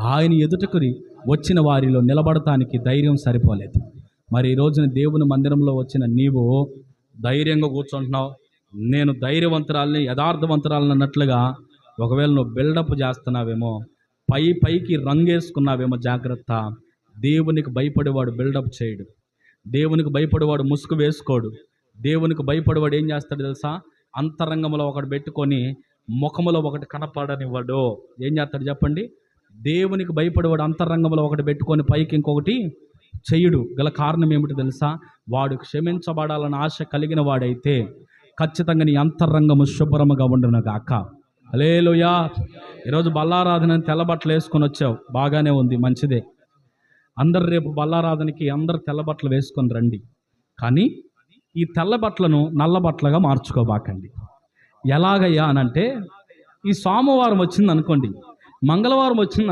ఆయన ఎదుటకుని వచ్చిన వారిలో నిలబడటానికి ధైర్యం సరిపోలేదు. మరి ఈ రోజున దేవుని మందిరంలో వచ్చిన నీవు ధైర్యంగా కూర్చుంటున్నావు. నేను ధైర్యవంతరాలని యథార్థవంతరాలని అన్నట్లుగా ఒకవేళ నువ్వు బిల్డప్ చేస్తున్నావేమో పై పైకి రంగేసుకున్నావేమో జాగ్రత్త. దేవునికి భయపడేవాడు బిల్డప్ చేయడు. దేవునికి భయపడేవాడు ముసుగు వేసుకోడు. దేవునికి భయపడేవాడు ఏం చేస్తాడు తెలుసా? అంతరంగంలో ఒకటి పెట్టుకొని ముఖములో ఒకటి కనపడనివ్వడు. ఏం చేస్తాడు చెప్పండి? దేవునికి భయపడేవాడు అంతరంగంలో ఒకటి పెట్టుకొని పైకి ఇంకొకటి చెయ్యడు గల కారణం ఏమిటి తెలుసా? వాడు క్షమించబడాలని ఆశ కలిగిన వాడైతే ఖచ్చితంగా నీ అంతరంగము శుభ్రముగా ఉండును గాక అలేలుయా ఈరోజు బల్లారాధన తెల్లబట్టలు వేసుకొని వచ్చావు. బాగానే ఉంది మంచిదే. అందరు రేపు బల్లారాధనకి అందరు తెల్ల బట్టలు వేసుకొని రండి. కానీ ఈ తెల్ల బట్టలను నల్ల బట్టలుగా మార్చుకోబాకండి. ఎలాగయ్యా అనంటే ఈ సోమవారం వచ్చింది అనుకోండి మంగళవారం వచ్చింది.